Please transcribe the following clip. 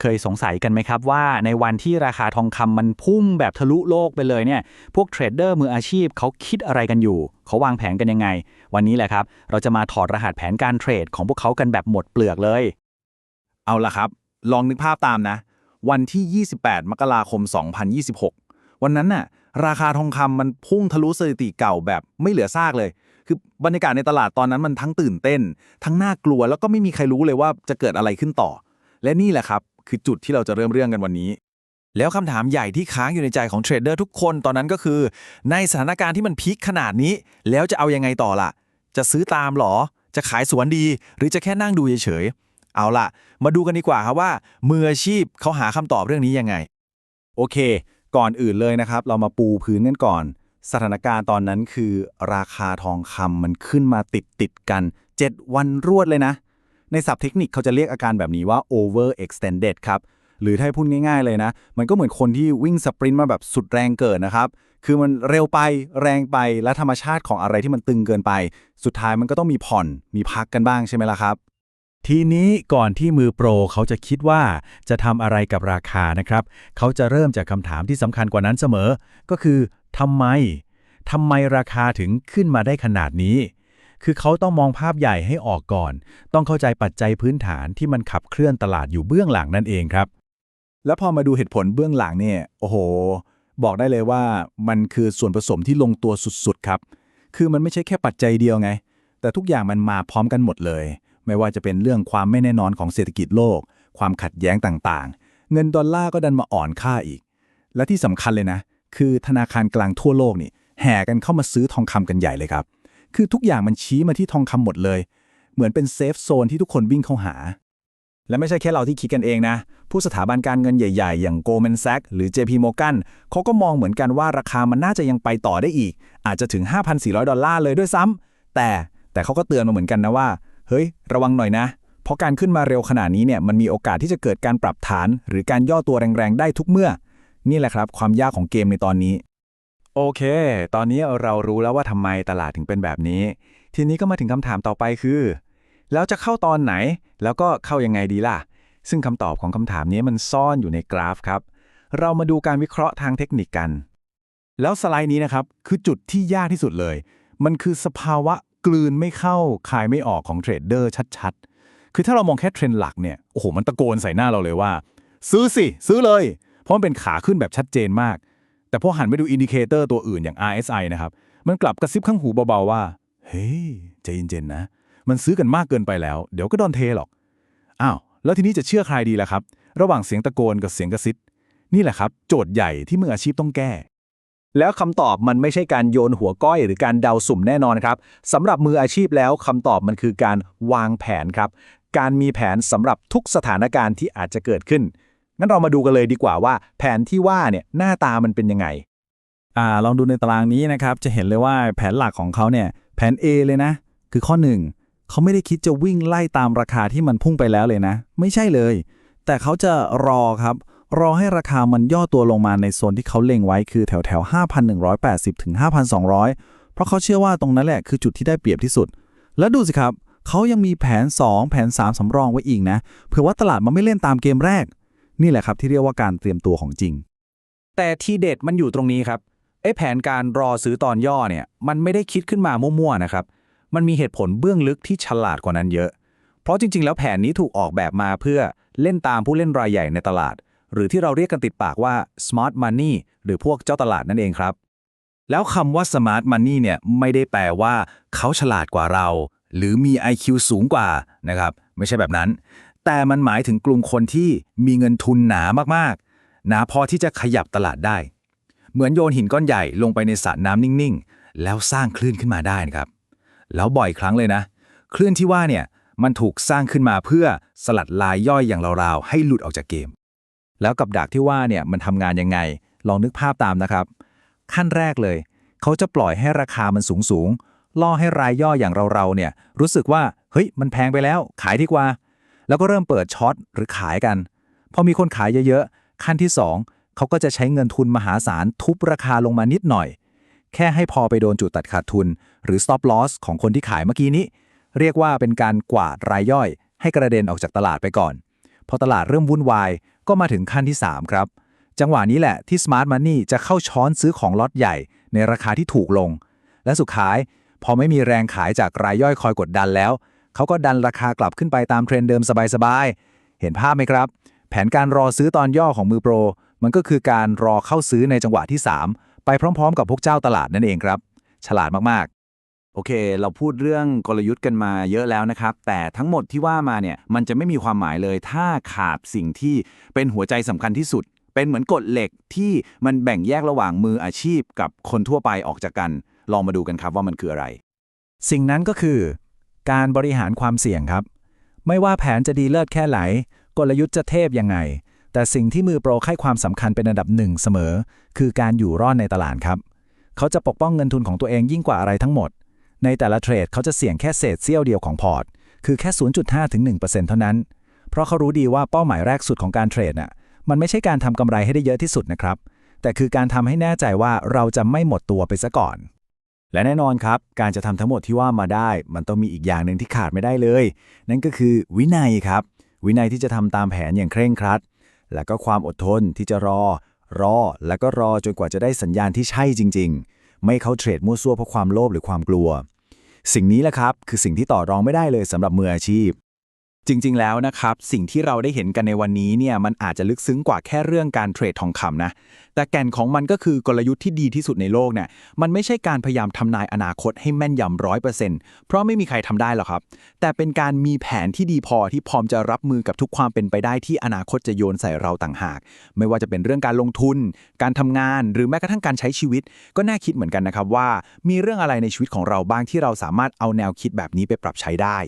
เคยสงสัยกันไหมครับว่าในวันที่ราคาทองคำมันพุ่งแบบทะลุโลกไปเลยเนี่ย พวกเทรดเดอร์มืออาชีพเขาคิดอะไรกันอยู่ เขาวางแผนกันยังไง วันนี้แหละครับ เราจะมาถอดรหัสแผนการเทรดของพวกเขากันแบบหมดเปลือกเลย เอาละครับ ลองนึกภาพตามนะ วันที่ 28 มกราคม 2026 วันนั้นน่ะราคาทองคำมันพุ่งทะลุสถิติเก่าแบบไม่เหลือซากเลย คือบรรยากาศในตลาดตอนนั้นมันทั้งตื่นเต้น ทั้งน่ากลัวแล้วก็ไม่มีใครรู้เลยว่าจะเกิดอะไรขึ้นต่อ และนี่แหละครับ คือจุดที่เราจะเริ่มเรื่องกันวันนี้ แล้วคำถามใหญ่ที่ค้างอยู่ในใจของเทรดเดอร์ทุกคนตอนนั้นก็คือ ในสถานการณ์ที่มันพีคขนาดนี้ แล้วจะเอายังไงต่อล่ะ จะซื้อตามหรอ จะขายสวนดี หรือจะแค่นั่งดูเฉยๆเอาล่ะ มาดูกันดีกว่าครับว่ามืออาชีพเขาหาคำตอบเรื่องนี้ยังไง โอเค ก่อนอื่นเลยนะครับ เรามาปูพื้นกันก่อน สถานการณ์ตอนนั้นคือ ราคาทองคำมันขึ้นมาติดติดกัน 7 วันรวดเลยนะ ในศัพท์เทคนิคเขาจะเรียกอาการแบบนี้ว่า over extended ครับ หรือถ้าพูดง่าย ๆ เลยนะ มันก็เหมือนคนที่วิ่งสปรินต์มาแบบสุดแรงเกิดนะครับ คือมันเร็วไปแรงไปและธรรมชาติของอะไรที่มันตึงเกินไป สุดท้ายมันก็ต้องมีผ่อนมีพักกันบ้างใช่ไหมล่ะครับทีนี้ก่อนที่มือโปรเขาจะคิดว่าจะทำอะไรกับราคานะครับ เขาจะเริ่มจากคำถามที่สำคัญกว่านั้นเสมอ ก็คือทำไมทำไมราคาถึงขึ้นมาได้ขนาดนี้ คือเขาต้องมองภาพใหญ่ให้ออกก่อน ต้องเข้าใจปัจจัยพื้นฐานที่มันขับเคลื่อนตลาดอยู่เบื้องหลังนั่นเองครับ แล้วพอมาดูเหตุผลเบื้องหลังเนี่ย โอ้โห บอกได้เลยว่ามันคือส่วนผสมที่ลงตัวสุดๆครับ คือมันไม่ใช่แค่ปัจจัยเดียวไง แต่ทุกอย่างมันมาพร้อมกันหมดเลย ไม่ว่าจะเป็นเรื่องความไม่แน่นอนของเศรษฐกิจโลก ความขัดแย้งต่างๆ เงินดอลลาร์ก็ดันมาอ่อนค่าอีก และที่สำคัญเลยนะ คือธนาคารกลางทั่วโลกนี่แห่กันเข้ามาซื้อทองคำกันใหญ่เลยครับ คือทุกอย่างมันชี้มาที่ทองคำหมดเลย เหมือนเป็นเซฟโซนที่ทุกคนวิ่งเข้าหา และไม่ใช่แค่เราที่คิดกันเองนะ ผู้สถาบันการเงินใหญ่ๆ อย่าง Goldman Sachs หรือ JP Morgan เขาก็มองเหมือนกันว่าราคามันน่าจะยังไปต่อได้อีก อาจจะถึง 5,400 ดอลลาร์เลยด้วยซ้ำแต่แต่เขาก็เตือนมาเหมือนกันนะว่า เฮ้ย ระวังหน่อยนะ เพราะการขึ้นมาเร็วขนาดนี้เนี่ยมันมีโอกาสที่จะเกิดการปรับฐาน หรือการย่อตัวแรงๆได้ทุกเมื่อ นี่แหละครับ ความยากของเกมในตอนนี้ โอเค ตอนนี้เรารู้แล้วว่าทำไมตลาดถึงเป็นแบบนี้ ทีนี้ก็มาถึงคำถามต่อไปคือ แล้วจะเข้าตอนไหน แล้วก็เข้ายังไงดีล่ะ ซึ่งคำตอบของคำถามนี้มันซ่อนอยู่ในกราฟครับ เรามาดูการวิเคราะห์ทางเทคนิคกัน แล้วสไลด์นี้นะครับ คือจุดที่ยากที่สุดเลย มันคือสภาวะกลืนไม่เข้าคายไม่ออกของเทรดเดอร์ชัดๆ คือถ้าเรามองแค่เทรนด์หลักเนี่ย โอ้โห มันตะโกนใส่หน้าเราเลยว่า ซื้อสิ ซื้อเลย เพราะมันเป็นขาขึ้นแบบชัดเจนมาก แต่พอหันไปดูอินดิเคเตอร์ตัวอื่นอย่าง RSI นะครับ มันกลับกระซิบข้างหูเบาๆว่า เฮ้ยใจเย็นๆนะ มันซื้อกันมากเกินไปแล้ว เดี๋ยวก็โดนเทหรอก อ้าว แล้วทีนี้จะเชื่อใครดีล่ะครับ ระหว่างเสียงตะโกนกับเสียงกระซิบ นี่แหละครับ โจทย์ใหญ่ที่มืออาชีพต้องแก้ แล้วคำตอบมันไม่ใช่การโยนหัวก้อยหรือการเดาสุ่มแน่นอนครับสำหรับมืออาชีพแล้วคำตอบมันคือการวางแผนครับ การมีแผนสำหรับทุกสถานการณ์ที่อาจจะเกิดขึ้น งั้นเรามาดูกันเลยดีกว่าว่า แผนที่ว่าเนี่ยหน้าตามันเป็นยังไงอ่าลองดูในตารางนี้นะครับ จะเห็นเลยว่าแผนหลักของเขาเนี่ยแผน A เลยนะ คือข้อ 1 เขาไม่ได้คิดจะวิ่งไล่ตามราคาที่มันพุ่งไปแล้วเลยนะ ไม่ใช่เลย แต่เขาจะรอครับ รอให้ราคามันย่อตัวลงมาในโซนที่เขาเล็งไว้คือแถวแถว5,180 ถึง 5,200 เพราะเขาเชื่อว่าตรงนั้นแหละคือจุดที่ได้เปรียบที่สุด แล้วดูสิครับเขายังมีแผน 2 แผน 3 สำรองไว้อีกนะเผื่อว่าตลาดมันไม่เล่นตามเกมแรก นี่แหละครับที่เรียกว่าการเตรียมตัวของจริง แต่ที่เด็ดมันอยู่ตรงนี้ครับไอ้แผนการรอซื้อตอนย่อเนี่ย มันไม่ได้คิดขึ้นมามั่วๆนะครับ มันมีเหตุผลเบื้องลึกที่ฉลาดกว่านั้นเยอะ เพราะจริง ๆ แล้วแผนนี้ถูกออกแบบมาเพื่อเล่นตามผู้เล่นรายใหญ่ในตลาด หรือที่เราเรียกกันติดปากว่า smart money หรือพวกเจ้าตลาดนั่นเองครับ แล้วคำว่า smart money เนี่ยไม่ได้แปลว่า เขาฉลาดกว่าเรา หรือมี IQ สูงกว่านะครับ ไม่ใช่แบบนั้น แต่มันหมายถึงกลุ่มคนที่มีเงินทุนหนามากๆ หนาพอที่จะขยับตลาดได้ เหมือนโยนหินก้อนใหญ่ลงไปในสระน้ำนิ่งๆ แล้วสร้างคลื่นขึ้นมาได้นะครับ แล้วบ่อยครั้งเลยนะ คลื่นที่ว่าเนี่ยมันถูกสร้างขึ้นมาเพื่อสลัดลายย่อยอย่างราวๆ ให้หลุดออกจากเกม แล้วกับดักที่ว่าเนี่ยมันทำงานยังไง ลองนึกภาพตามนะครับ ขั้นแรกเลย เขาจะปล่อยให้ราคามันสูงสูงๆล่อให้รายย่อยอย่างเราๆเนี่ยรู้สึกว่าเฮ้ยมันแพงไปแล้ว ขายดีกว่า แล้วก็เริ่มเปิดช็อตหรือขายกัน พอมีคนขายเยอะๆ ขั้นที่ 2 เขาก็จะใช้เงินทุนมหาศาลทุบราคาลงมานิดหน่อย แค่ให้พอไปโดนจุดตัดขาดทุน หรือ stop loss ของคนที่ขายเมื่อกี้นี้ เรียกว่าเป็นการกวาดรายย่อย ให้กระเด็นออกจากตลาดไปก่อน พอตลาดเริ่มวุ่นวายก็มาถึงขั้นที่ 3 ครับ จังหวะนี้แหละที่ Smart Money จะเข้าช้อนซื้อของล็อตใหญ่ ในราคาที่ถูกลง และสุดท้าย พอไม่มีแรงขายจากรายย่อยคอยกดดันแล้ว เขาก็ดันราคากลับขึ้นไปตามเทรนด์เดิมสบายๆ เห็นภาพไหมครับ แผนการรอซื้อตอนย่อของมือโปร มันก็คือการรอเข้าซื้อในจังหวะที่ 3 ไปพร้อมๆ กับพวกเจ้าตลาดนั่นเองครับ ฉลาดมากๆ โอเค เราพูดเรื่องกลยุทธ์กันมาเยอะแล้วนะครับ แต่ทั้งหมดที่ว่ามาเนี่ยมันจะไม่มีความหมายเลย ถ้าขาดสิ่งที่เป็นหัวใจสำคัญที่สุด เป็นเหมือนกฎเหล็กที่มันแบ่งแยกระหว่างมืออาชีพกับคนทั่วไปออกจากกัน ลองมาดูกันครับว่ามันคืออะไร สิ่งนั้นก็คือ การบริหารความเสี่ยงครับ ไม่ว่าแผนจะดีเลิศแค่ไหน กลยุทธ์จะเทพยังไง แต่สิ่งที่มือโปรให้ความสำคัญเป็นอันดับหนึ่งเสมอ คือการอยู่รอดในตลาดครับ เขาจะปกป้องเงินทุนของตัวเองยิ่งกว่าอะไรทั้งหมด ในแต่ละเทรดเขาจะเสี่ยงแค่เศษเสี้ยวเดียวของพอร์ต คือแค่ 0.5ถึง1%เท่านั้น เพราะเขารู้ดีว่าเป้าหมายแรกสุดของการเทรดน่ะ มันไม่ใช่การทำกำไรให้ได้เยอะที่สุดนะครับ แต่คือการทำให้แน่ใจว่าเราจะไม่หมดตัวไปซะก่อน และแน่นอนครับ การจะทำทั้งหมดที่ว่ามาได้ มันต้องมีอีกอย่างหนึ่งที่ขาดไม่ได้เลย นั่นก็คือวินัยครับ วินัยที่จะทำตามแผนอย่างเคร่งครัด และก็ความอดทนที่จะรอ รอ แล้วก็รอจนกว่าจะได้สัญญาณที่ใช่จริง ๆ ไม่เข้าเทรดมั่วซั่วเพราะความโลภหรือความกลัว สิ่งนี้แหละครับ คือสิ่งที่ต่อรองไม่ได้เลยสำหรับมืออาชีพ จริงๆ แล้วนะครับ สิ่งที่เราได้เห็นกันในวันนี้เนี่ยมันอาจจะลึกซึ้งกว่าแค่เรื่องการเทรดทองคำนะ แต่แก่นของมันก็คือกลยุทธ์ที่ดีที่สุดในโลกเนี่ยมันไม่ใช่การพยายามทำนายอนาคตให้แม่นยำร้อยเปอร์เซ็นต์เพราะไม่มีใครทำได้หรอกครับ แต่เป็นการมีแผนที่ดีพอที่พร้อมจะรับมือกับทุกความเป็นไปได้ที่อนาคตจะโยนใส่เราต่างหาก ไม่ว่าจะเป็นเรื่องการลงทุน การทำงาน หรือแม้กระทั่งการใช้ชีวิต ก็น่าคิดเหมือนกันนะครับว่า มีเรื่องอะไรในชีวิตของเราบ้างที่เราสามารถเอาแนวคิดแบบนี้ไปปรับใช้ได้